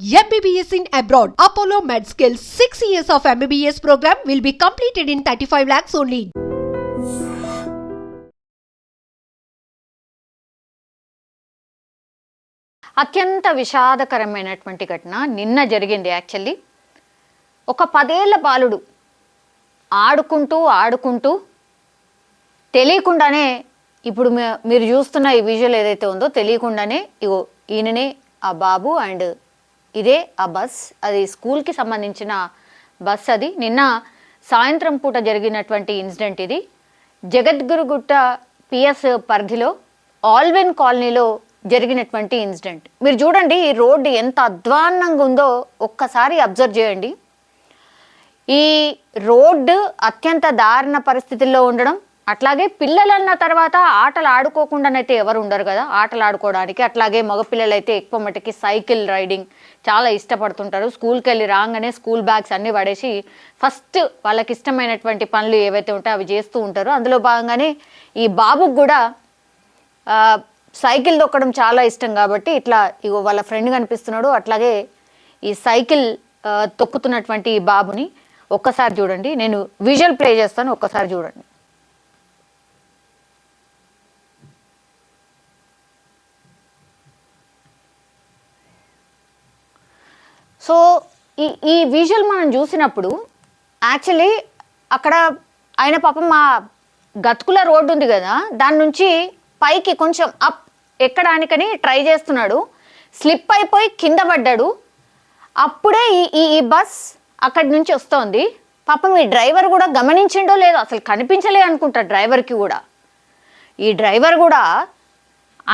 MBBS in abroad. Apollo MedSkill 6 years of MBBS program will be completed in 35 lakhs only. అత్యంత విషాదకరమైనటువంటి ఘటన నిన్న జరిగింది actually ఒక పదేళ్ళ బాలుడు ఆడుకుంటూ ఆడుకుంటూ తెలియకుండానే ఇప్పుడు మీరు చూస్తున్న ఈ విజువల్ ఏదైతే ఉందో తెలియకుండానే ఇగో ఈయననే ఆ బాబు అండ్ ఇదే ఆ బస్. అది స్కూల్కి సంబంధించిన బస్ అది. నిన్న సాయంత్రం పూట జరిగినటువంటి ఇన్సిడెంట్ ఇది. జగద్గురుగుట్ట పిఎస్ పరిధిలో ఆల్వెన్ కాలనీలో జరిగినటువంటి ఇన్సిడెంట్. మీరు చూడండి ఈ రోడ్డు ఎంత అధ్వాన్నంగా ఉందో ఒక్కసారి అబ్జర్వ్ చేయండి. ఈ రోడ్డు అత్యంత దారుణ పరిస్థితుల్లో ఉండడం అట్లాగే పిల్లలన్న తర్వాత ఆటలు ఆడుకోకుండానైతే ఎవరు ఉండరు కదా. ఆటలు ఆడుకోవడానికి అట్లాగే మగపిల్లలు అయితే ఎక్కువ మటుకి సైకిల్ రైడింగ్ చాలా ఇష్టపడుతుంటారు. స్కూల్కి వెళ్ళి రాగానే స్కూల్ బ్యాగ్స్ అన్నీ పడేసి ఫస్ట్ వాళ్ళకి ఇష్టమైనటువంటి పనులు ఏవైతే ఉంటాయో అవి చేస్తూ ఉంటారు. అందులో భాగంగానే ఈ బాబుకు కూడా సైకిల్ తొక్కడం చాలా ఇష్టం కాబట్టి ఇట్లా ఇగో వాళ్ళ ఫ్రెండ్ కనిపిస్తున్నాడు. అట్లాగే ఈ సైకిల్ తొక్కుతున్నటువంటి ఈ బాబుని ఒక్కసారి చూడండి. నేను విజువల్ ప్లే చేస్తాను. ఒక్కసారి చూడండి. సో ఈ ఈ విజువల్ మనం చూసినప్పుడు యాక్చువల్లీ అక్కడ ఆయన పాపం మా గతుకుల రోడ్డు ఉంది కదా దాని నుంచి పైకి కొంచెం అప్ ఎక్కడానికని ట్రై చేస్తున్నాడు. స్లిప్ అయిపోయి కింద పడ్డాడు. అప్పుడే ఈ ఈ ఈ బస్ అక్కడి నుంచి వస్తోంది. పాపం ఈ డ్రైవర్ కూడా గమనించిండో లేదో అసలు కనిపించలే అనుకుంటా డ్రైవర్కి కూడా. ఈ డ్రైవర్ కూడా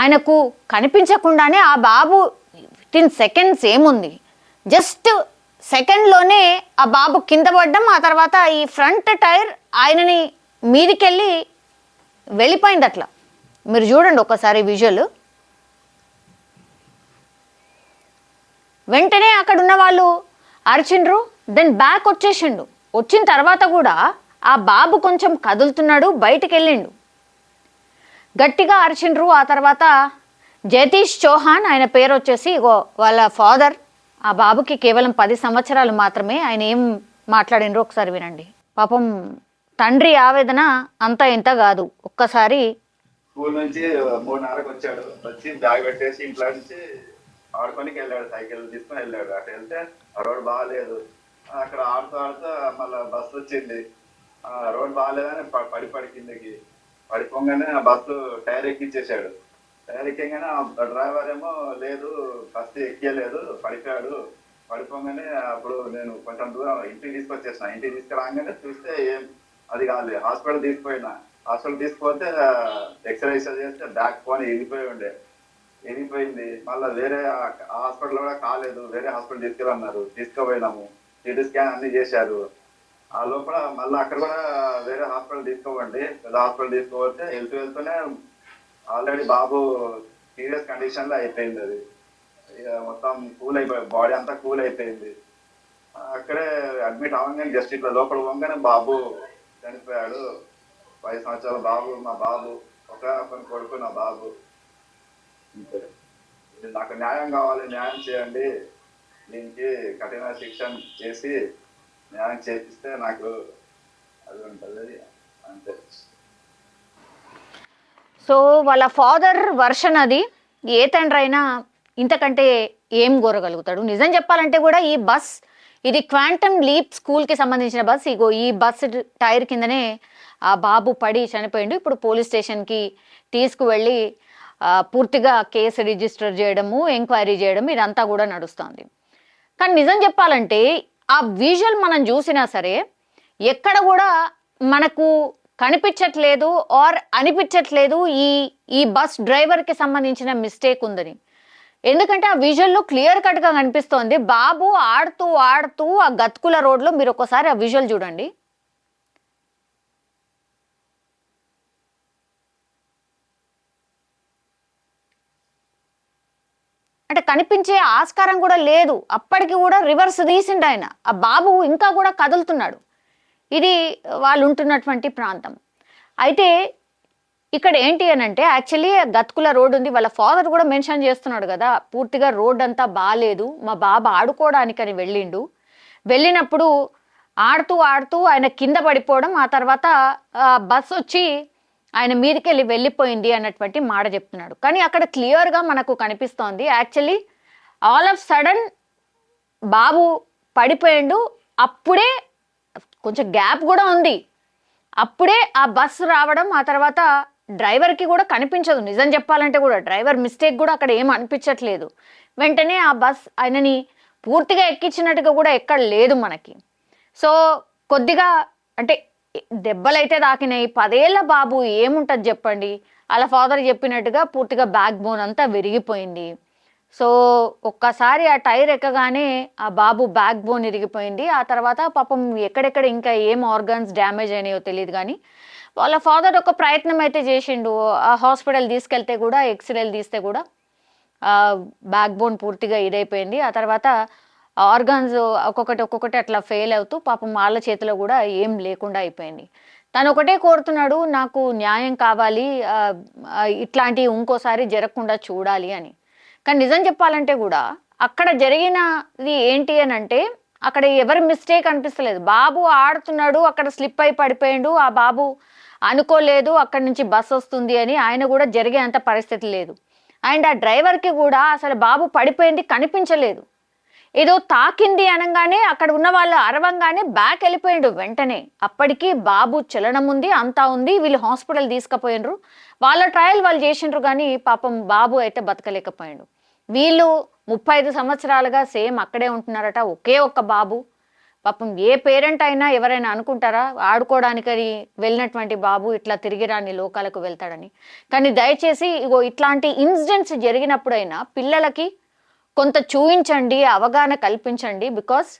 ఆయనకు కనిపించకుండానే ఆ బాబు వితిన్ సెకండ్స్ ఏముంది? జస్ట్ సెకండ్లోనే ఆ బాబు కింద పడ్డం ఆ తర్వాత ఈ ఫ్రంట్ టైర్ ఆయనని మీదికెళ్ళి వెళ్ళిపోయింది అట్లా మీరు చూడండి ఒకసారి విజువల్. వెంటనే అక్కడ ఉన్న వాళ్ళు అరిచిండ్రు దెన్ బ్యాక్ వచ్చేసిండు. వచ్చిన తర్వాత కూడా ఆ బాబు కొంచెం కదులుతున్నాడు బయటికి వెళ్ళిండు గట్టిగా అరిచిండ్రు ఆ తర్వాత జతీష్ చౌహాన్ ఆయన పేరు వచ్చేసి ఇగో వాళ్ళ ఫాదర్. ఆ బాబుకి కేవలం పది సంవత్సరాలు మాత్రమే ఆయన ఏం మాట్లాడినరో ఒకసారి వినండి. పాపం తండ్రి ఆవేదన అంత ఇంత కాదు. ఒక్కసారి స్కూల్ నుంచి మూడున్నరకు వచ్చాడు. వచ్చి బ్యాగ్ పెట్టేసి ఇంట్లో నుంచి ఆడుకోనికి వెళ్ళాడు. సైకిల్ తీసుకొని వెళ్ళాడు. అక్కడ వెళ్తే ఆ రోడ్ బాగాలేదు అక్కడ ఆడుతూ ఆడుతూ మళ్ళీ బస్సు వచ్చింది. ఆ రోడ్ బాగాలేదని పడి పడి కిందకి. పడిపోగానే ఆ బస్సు టైర్ ఎక్కించేశాడు. ఎక్కగానే ఆ డ్రైవర్ ఏమో లేదు బస్సు ఎక్కలేదు పడిపోయాడు. పడిపోగానే అప్పుడు నేను కొంచెం దూరం ఇంటికి తీసుకొచ్చేసిన. ఇంటికి తీసుకురాగానే చూస్తే ఏం అది కాదు హాస్పిటల్ తీసుకుపోయినా. హాస్పిటల్ తీసుకుపోతే ఎక్స్రే చేస్తే బ్యాక్ ఫోన్ ఎగిపోయి ఉండే. ఎగిపోయింది మళ్ళీ వేరే హాస్పిటల్ కూడా కాలేదు. వేరే హాస్పిటల్ తీసుకెళ్ళన్నారు తీసుకుపోయినాము. సిటీ స్కాన్ అన్ని చేశారు. ఆ లోపల మళ్ళీ అక్కడ కూడా వేరే హాస్పిటల్ తీసుకోవండి పెద్ద హాస్పిటల్ తీసుకోపోతే వెళ్తూ వెళ్తూనే ఆల్రెడీ బాబు సీరియస్ కండిషన్లో అయిపోయింది అది. ఇక మొత్తం కూల్ అయిపోయి బాడీ అంతా కూల్ అయిపోయింది. అక్కడే అడ్మిట్ అవ్వగానే జస్ట్ ఇట్లా లోపల పోగానే బాబు చనిపోయాడు. పది సంవత్సరాల బాబు మా బాబు ఒక కొడుకు నా బాబు. ఇది నాకు న్యాయం కావాలి న్యాయం చేయండి. దీనికి కఠిన శిక్షణ చేసి న్యాయం చేపిస్తే నాకు అది ఉంటుంది. అంతే. సో వాళ్ళ ఫాదర్ వర్షన్ అది. ఏ తండ్రి అయినా ఇంతకంటే ఏం కోరగలుగుతాడు? నిజం చెప్పాలంటే కూడా ఈ బస్ ఇది క్వాంటమ్ లీప్ స్కూల్కి సంబంధించిన బస్. ఇగో ఈ బస్ టైర్ కిందనే ఆ బాబు పడి చనిపోయిండు. ఇప్పుడు పోలీస్ స్టేషన్కి తీసుకువెళ్ళి పూర్తిగా కేసు రిజిస్టర్ చేయడము ఎంక్వైరీ చేయడం ఇదంతా కూడా నడుస్తుంది. కానీ నిజం చెప్పాలంటే ఆ విజువల్ మనం చూసినా సరే ఎక్కడ కూడా మనకు కనిపించట్లేదు ఆర్ అనిపించట్లేదు ఈ ఈ బస్ డ్రైవర్కి సంబంధించిన మిస్టేక్ ఉందని. ఎందుకంటే ఆ విజువల్లో క్లియర్ కట్గా కనిపిస్తోంది. బాబు ఆడుతూ ఆడుతూ ఆ గతుకుల రోడ్లో మీరు ఒకసారి ఆ విజువల్ చూడండి. అంటే కనిపించే ఆస్కారం కూడా లేదు. అప్పటికి కూడా రివర్స్ తీసిండు ఆయన. ఆ బాబు ఇంకా కూడా కదులుతున్నాడు. ఇది వాళ్ళు ఉంటున్నటువంటి ప్రాంతం. అయితే ఇక్కడ ఏంటి అని అంటే యాక్చువల్లీ గతుకుల రోడ్ ఉంది. వాళ్ళ ఫాదర్ కూడా మెన్షన్ చేస్తున్నాడు కదా పూర్తిగా రోడ్ అంతా బాగాలేదు మా బాబా ఆడుకోవడానికని వెళ్ళిండు. వెళ్ళినప్పుడు ఆడుతూ ఆడుతూ ఆయన కింద పడిపోవడం ఆ తర్వాత బస్ వచ్చి ఆయన మీదకి వెళ్ళి వెళ్ళిపోయింది అన్నటువంటి మాట చెప్తున్నాడు. కానీ అక్కడ క్లియర్గా మనకు కనిపిస్తోంది యాక్చువల్లీ ఆల్ ఆఫ్ సడన్ బాబు పడిపోయిండు. అప్పుడే కొంచెం గ్యాప్ కూడా ఉంది. అప్పుడే ఆ బస్సు రావడం ఆ తర్వాత డ్రైవర్కి కూడా కనిపించదు. నిజం చెప్పాలంటే కూడా డ్రైవర్ మిస్టేక్ కూడా అక్కడ ఏం అనిపించట్లేదు. వెంటనే ఆ బస్ ఆయనని పూర్తిగా ఎక్కించినట్టుగా కూడా ఎక్కడ లేదు మనకి. సో కొద్దిగా అంటే దెబ్బలైతే తాకినాయి. పదేళ్ళ బాబు ఏముంటుంది చెప్పండి? అలా ఫాదర్ చెప్పినట్టుగా పూర్తిగా బ్యాక్ బోన్ అంతా విరిగిపోయింది. సో ఒక్కసారి ఆ టైర్ ఎక్కగానే ఆ బాబు బ్యాక్ బోన్ ఇరిగిపోయింది. ఆ తర్వాత పాపం ఎక్కడెక్కడ ఇంకా ఏం ఆర్గన్స్ డ్యామేజ్ అయినాయో తెలియదు కానీ వాళ్ళ ఫాదర్ ఒక ప్రయత్నం అయితే చేసిండు. ఆ హాస్పిటల్ తీసుకెళ్తే కూడా ఎక్స్రేలు తీస్తే కూడా బ్యాక్ బోన్ పూర్తిగా ఇదైపోయింది. ఆ తర్వాత ఆర్గాన్స్ ఒక్కొక్కటి ఒక్కొక్కటి అట్లా ఫెయిల్ అవుతూ పాపం వాళ్ళ చేతిలో కూడా ఏం లేకుండా అయిపోయింది. తను ఒకటే కోరుతున్నాడు నాకు న్యాయం కావాలి ఇట్లాంటివి ఇంకోసారి జరగకుండా చూడాలి అని. కానీ నిజం చెప్పాలంటే కూడా అక్కడ జరిగినది ఏంటి అని అంటే అక్కడ ఎవరి మిస్టేక్ అనిపిస్తలేదు. బాబు ఆడుతున్నాడు అక్కడ స్లిప్ అయి పడిపోయాడు ఆ బాబు అనుకోలేదు అక్కడి నుంచి బస్ వస్తుంది అని ఆయన కూడా జరిగే అంత పరిస్థితి లేదు. అండ్ ఆ డ్రైవర్కి కూడా అసలు బాబు పడిపోయింది కనిపించలేదు. ఏదో తాకింది అనగానే అక్కడ ఉన్న వాళ్ళు అరవంగానే బ్యాక్ వెళ్ళిపోయాడు వెంటనే. అప్పటికి బాబు చలనం ఉంది అంతా ఉంది వీళ్ళు హాస్పిటల్ తీసుకుపోయినరు వాళ్ళ ట్రయల్ వాళ్ళు చేసిండ్రు కానీ పాపం బాబు అయితే బతకలేకపోయాడు. వీళ్ళు ముప్పై ఐదు సంవత్సరాలుగా సేమ్ అక్కడే ఉంటున్నారట ఒకే ఒక్క బాబు. పాపం ఏ పేరెంట్ అయినా ఎవరైనా అనుకుంటారా ఆడుకోవడానికి వెళ్ళినటువంటి బాబు ఇట్లా తిరిగిరాని లోకాలకు వెళ్తాడని. కానీ దయచేసి ఇగో ఇట్లాంటి ఇన్సిడెంట్స్ జరిగినప్పుడైనా పిల్లలకి కొంత చూయించండి అవగాహన కల్పించండి బికాస్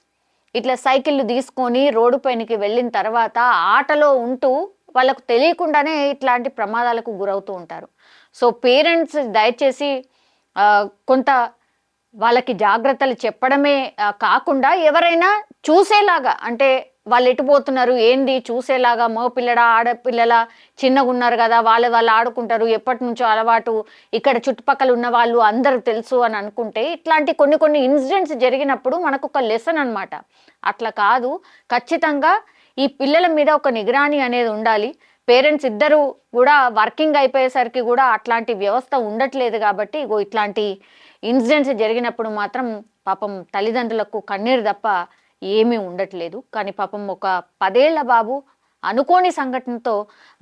ఇట్లా సైకిళ్ళు తీసుకొని రోడ్డు పైనకి వెళ్ళిన తర్వాత ఆటలో ఉంటూ వాళ్ళకు తెలియకుండానే ఇట్లాంటి ప్రమాదాలకు గురవుతూ ఉంటారు. సో పేరెంట్స్ దయచేసి కొంత వాళ్ళకి జాగ్రత్తలు చెప్పడమే కాకుండా ఎవరైనా చూసేలాగా అంటే వాళ్ళు ఎటు పోతున్నారు ఏంది చూసేలాగా మగ పిల్లడా ఆడపిల్లల చిన్నగా ఉన్నారు కదా వాళ్ళు వాళ్ళు ఆడుకుంటారు ఎప్పటి నుంచో అలవాటు ఇక్కడ చుట్టుపక్కల ఉన్న వాళ్ళు అందరూ తెలుసు అని అనుకుంటే ఇట్లాంటి కొన్ని కొన్ని ఇన్సిడెంట్స్ జరిగినప్పుడు మనకు ఒక లెసన్ అనమాట అట్లా కాదు ఖచ్చితంగా ఈ పిల్లల మీద ఒక నిగరాని అనేది ఉండాలి. పేరెంట్స్ ఇద్దరు కూడా వర్కింగ్ అయిపోయేసరికి కూడా అట్లాంటి వ్యవస్థ ఉండట్లేదు కాబట్టి ఇగో ఇట్లాంటి ఇన్సిడెంట్స్ జరిగినప్పుడు మాత్రం పాపం తల్లిదండ్రులకు కన్నీరు తప్ప ఏమీ ఉండట్లేదు. కానీ పాపం ఒక పదేళ్ళ బాబు అనుకోని సంఘటనతో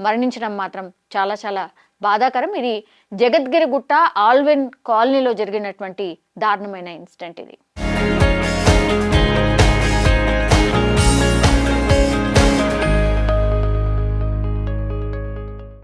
మరణించడం మాత్రం చాలా చాలా బాధాకరం. ఇది జగద్గిరి గుట్ట ఆల్విన్ కాలనీలో జరిగినటువంటి దారుణమైన ఇన్సిడెంట్ ఇది.